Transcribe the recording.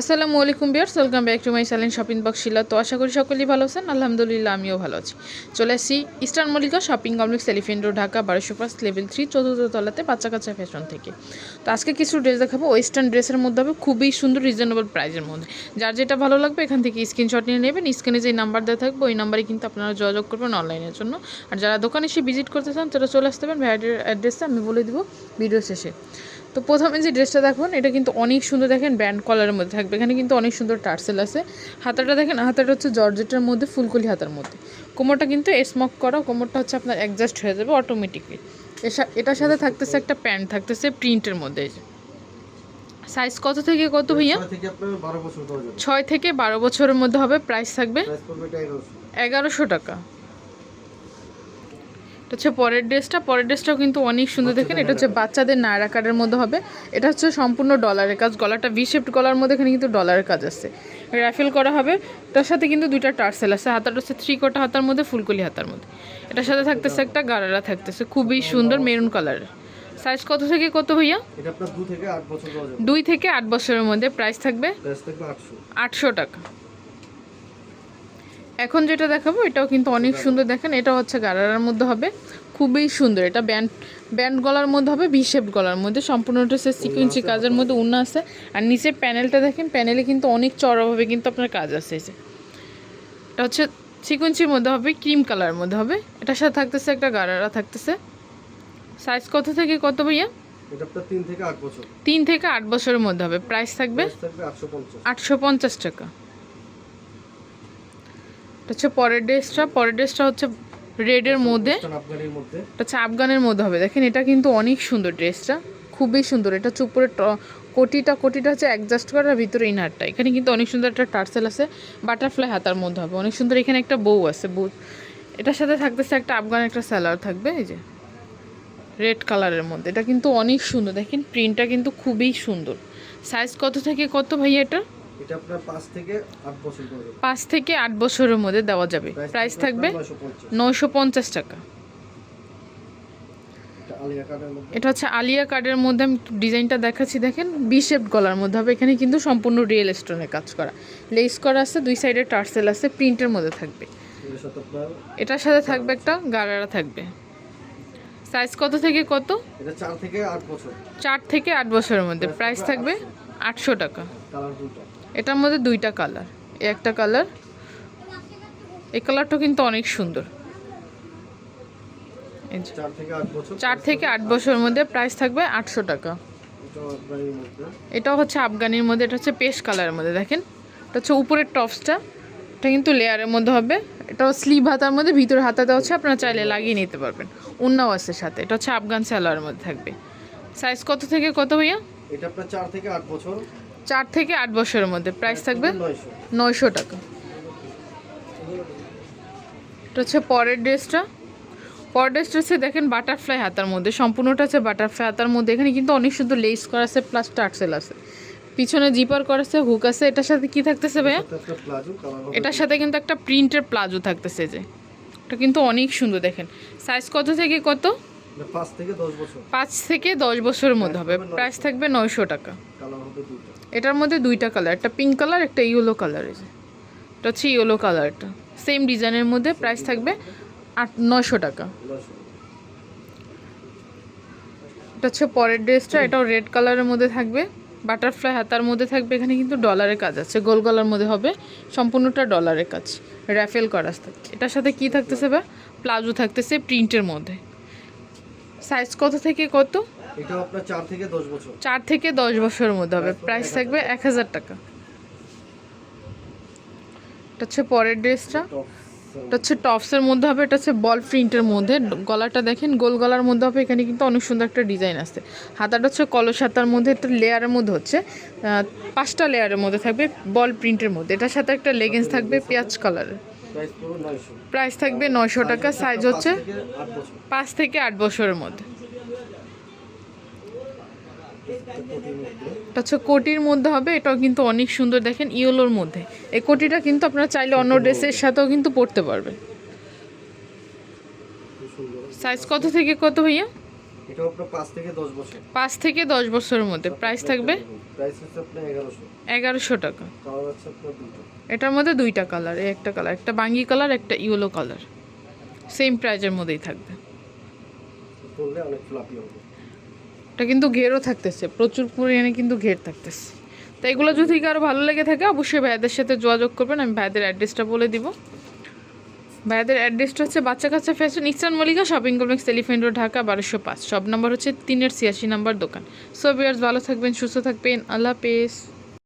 আসসালামু আলাইকুম বিয়ার্স ওয়েলকাম ব্যাক টু মাই সালেন শপিং বক্স শিলা। তো আশা করি সকলেই ভালো আছেন, আলহামদুলিল্লাহ আমিও ভালো আছি। চলে আসছি eastern Mallika shopping complex elephant road, Dhaka, বারোশো পাঁচ, লেভেল থ্রি, চতুর্থ তলাতে বাচ্চা কাচ্চা ফ্যাশন থেকে। তো আজকে কিছু ড্রেস দেখাবো। ওয়েস্টার্ন ড্রেসের মধ্যে হবে খুবই সুন্দর রিজনেবল প্রাইসের মধ্যে। যার যেটা ভালো লাগবে, এখান থেকে স্ক্রিনশট নিয়ে নেবেন। স্ক্রিনে যে নাম্বার দেওয়া থাকবে, ওই নাম্বারে কিন্তু আপনারা যোগাযোগ করবেন অনলাইনের জন্য। আর যারা দোকানে এসে ভিজিট করতে চান, তারা চলে আসতে পারেন। ভাইয়ার অ্যাড্রেসটা আমি বলে দিব ভিডিও শেষে। তো প্রথমে যে ড্রেসটা দেখুন এটা কিন্তু অনেক সুন্দর দেখেন ব্যান্ড কলারের মধ্যে থাকবে। এখানে কিন্তু অনেক সুন্দর টার্সেল আছে। হাতাটা দেখেন হাতাটা হচ্ছে জর্জেটের মধ্যে ফুলকলি হাতার মধ্যে। কোমরটা কিন্তু স্মক করা কোমরটা হচ্ছে আপনার অ্যাডজাস্ট হয়ে যাবে অটোমেটিকলি এটার সাথে থাকতেছে একটা প্যান্ট থাকতেছে প্রিন্টের মধ্যে সাইজ কত থেকে কত ভাইয়া? ছয় থেকে বারো বছরের মধ্যে হবে প্রাইস থাকবে এগারোশো টাকা। এটা হচ্ছে পরের ড্রেসটা। পরের ড্রেসটাও কিন্তু অনেক সুন্দর দেখেন। এটা হচ্ছে বাচ্চাদের নায়রা কার্ডের মধ্যে হবে। এটা হচ্ছে সম্পূর্ণ ডলারের কাজ। গলাটা ভি শেপড গলার মধ্যে এখানে কিন্তু ডলারের কাজ আছে। র্যাফেল করা হবে। তার সাথে কিন্তু দুইটা টার্সেল আছে। হাতাটা হচ্ছে থ্রি কোটা হাতার মধ্যে ফুলকলি হাতার মধ্যে। এটার সাথে থাকতেছে একটা গারারা থাকতেছে। খুবই সুন্দর মেরুন কালারের সাইজ কত থেকে কত ভাইয়া? দুই থেকে আট বছরের মধ্যে। প্রাইস থাকবে আটশো টাকা। এখন যেটা দেখাবো এটাও কিন্তু অনেক সুন্দর দেখেন এটা হচ্ছে গারারার মধ্যে হবে। খুবই সুন্দর এটা ব্যান্ড ব্যান্ড গলার মধ্যে হবে ভিশেপ গলার মধ্যে। সম্পূর্ণটা হচ্ছে সিকুয়েন্সি কাজের মধ্যে উন্না আছে। আর নিচে প্যানেলটা দেখেন প্যানেলে কিন্তু অনেক চড়াভাবে কিন্তু আপনার কাজ আছে যে। এটা হচ্ছে সিকুয়েন্সির মধ্যে হবে ক্রিম কালারের মধ্যে হবে। এটার সাথে থাকতেছে একটা গারারা থাকতেছে। সাইজ কত থেকে কত ভাইয়া? তিন থেকে আট বছর। তিন থেকে আট বছরের মধ্যে হবে। প্রাইস থাকবে? আটশো পঞ্চাশ টাকা। হচ্ছে পরের ড্রেসটা। পরের ড্রেসটা হচ্ছে রেডের মধ্যে। হচ্ছে আফগানের মধ্যে হবে। দেখেন এটা কিন্তু অনেক সুন্দর ড্রেসটা। খুবই সুন্দর। এটা উপরে ট- কোটিটা কোটিটা হচ্ছে অ্যাডজাস্ট করার ভিতরে ইনারটা এখানে কিন্তু অনেক সুন্দর একটা টার্সেল আছে। বাটারফ্লাই হাতার মধ্যে হবে। অনেক সুন্দর এখানে একটা বউ আছে বউ এটার সাথে থাকতেছে একটা আফগান একটা স্যালার থাকবে এই যে। রেড কালারের মধ্যে। এটা কিন্তু অনেক সুন্দর। দেখেন প্রিন্টটা কিন্তু খুবই সুন্দর। সাইজ কত থেকে কত ভাইয়া এটা এটা আপনার পাঁচ থেকে আট বছর দেওয়া যাবে পাঁচ থেকে আট বছরের মধ্যে দেওয়া যাবে। প্রাইস থাকবে নয়শো পঞ্চাশ। নয়শো পঞ্চাশ টাকা। এটা হচ্ছে আলিয়া কার্ডের মধ্যে আমি ডিজাইনটা দেখাচ্ছি দেখেন বি শেপ গলার মধ্যে হবে। এখানে কিন্তু সম্পূর্ণ রিয়েল স্টোনের কাজ করা। লেস করা আছে দুই সাইডে টার্সেল আছে প্রিন্টের মধ্যে থাকবে। এটার সাথে থাকবে একটা গারারা থাকবে। সাইজ কত থেকে কত? এটা চার থেকে আট বছর। চার থেকে আট বছরের মধ্যে। প্রাইস থাকবে আটশো টাকা। এটার মধ্যে দুইটা কালার। এই একটা কালার এই কালারটা কিন্তু অনেক সুন্দর। চার থেকে আট বছরের মধ্যে প্রাইস থাকবে আটশো টাকা। এটা হচ্ছে আফগানির মধ্যে এটা হচ্ছে পেস্ট কালারের মধ্যে দেখেন। এটা হচ্ছে উপরের টপসটা এটা কিন্তু লেয়ারের মধ্যে হবে। এটাও স্লিভ হাতার মধ্যে ভিতরে হাতাতে হচ্ছে আপনারা চাইলে লাগিয়ে নিতে পারবেন। আছে সাথে এটা হচ্ছে আফগান স্যালোয়ারের মধ্যে থাকবে। সাইজ কত থেকে কত ভাইয়া? এটা আপনার চার থেকে আট বছর। চার থেকে আট বছরের মধ্যে। প্রাইস থাকবে? নয়শো। টাকা। এটা হচ্ছে পরের ড্রেসটা। পরের ড্রেসটা হচ্ছে দেখেন বাটারফ্লাই হাতার মধ্যে। সম্পূর্ণটা হচ্ছে বাটারফ্লাই হাতার মধ্যে। এখানে কিন্তু অনেক সুন্দর লেস করা আছে প্লাস টার্সেল আছে। পিছনে জিপার করা আছে হুক আছে। এটার সাথে কি থাকতেছে ভাইয়া? এটার সাথে কিন্তু একটা প্রিন্টের প্লাজো থাকতেছে যে। এটা কিন্তু অনেক সুন্দর দেখেন। সাইজ কত থেকে কত? পাঁচ থেকে দশ বছর। পাঁচ থেকে দশ বছরের মধ্যে হবে। প্রাইস থাকবে নয়শো টাকা। এটার মধ্যে দুইটা কালার একটা পিঙ্ক কালার একটা ইয়েলো কালার আছে এটা হচ্ছে ইয়েলো কালারটা। সেম ডিজাইনের মধ্যে প্রাইস থাকবে আট নয়শো টাকা। এটা হচ্ছে পরের ড্রেসটা এটাও রেড কালারের মধ্যে থাকবে। বাটারফ্লাই হাতার মধ্যে থাকবে এখানে কিন্তু ডলারের কাজ আছে। গোল গলার মধ্যে হবে সম্পূর্ণটা ডলারের কাজ। র্যাফেল করা আছে। এটার সাথে কি থাকতেছে বা? প্লাজো থাকতেছে প্রিন্টের মধ্যে। সাইজ কত থেকে কত? এটাও আপনার চার থেকে দশ বছর। চার থেকে দশ বছরের মধ্যে হবে। প্রাইস থাকবে এক হাজার টাকা। এটা হচ্ছে পরের ড্রেসটা। এটা হচ্ছে টপসের মধ্যে হবে এটা হচ্ছে বল প্রিন্টের মধ্যে। গলাটা দেখেন গোল গলার মধ্যে হবে। এখানে কিন্তু অনেক সুন্দর একটা ডিজাইন আছে। হাতাটা হচ্ছে কলস হাতার মধ্যে একটা লেয়ারের মধ্যে হচ্ছে। পাঁচটা লেয়ারের মধ্যে থাকবে বল প্রিন্টের মধ্যে। এটার সাথে একটা লেগিংস থাকবে পেঁয়াজ কালারের। প্রাইস থাকবে নয়শো টাকা সাইজ হচ্ছে পাঁচ থেকে আট বছরের মধ্যে। মধ্যে কোটির মধ্যে হবে, এটাও কিন্তু অনেক সুন্দর দেখেন, ইয়েলোর মধ্যে। এই কোটিটা কিন্তু আপনারা চাইলে অন্য ড্রেসের সাথেও কিন্তু পরতে পারবেন। সাইজ কত থেকে কত ভাইয়া? এটাও আপনার পাঁচ থেকে দশ বছর। পাঁচ থেকে দশ বছরের মধ্যে। প্রাইস থাকবে? প্রাইস হচ্ছে আপনার এগারোশো। এগারোশো টাকা। কালার আছে আপনার দুটো। এটার মধ্যে দুইটা কালার এই একটা কালার একটা বাঙ্গি কালার একটা ইয়েলো কালার সেম প্রাইজের মধ্যেই থাকবে। পরলে অনেক ফ্লাপি হবে। এটা কিন্তু ঘেরও থাকতেছে প্রচুর পরিমাণে কিন্তু ঘের থাকতেছে। তো এগুলো যদি কারও ভালো লেগে থাকে অবশ্যই ভাইয়াদের সাথে যোগাযোগ করবেন আমি ভাইয়াদের অ্যাড্রেসটা বলে দিব। ভাইয়াদের অ্যাড্রেসটা হচ্ছে Bachcha Kachcha fashion, eastern Mallika shopping complex elephant road, Dhaka বারোশো পাঁচ। সব নম্বর হচ্ছে তিনের ছিয়াশি নম্বর দোকান। সো বিয়ার্স ভালো থাকবেন, সুস্থ থাকবেন। আল্লাহ হাফেজ।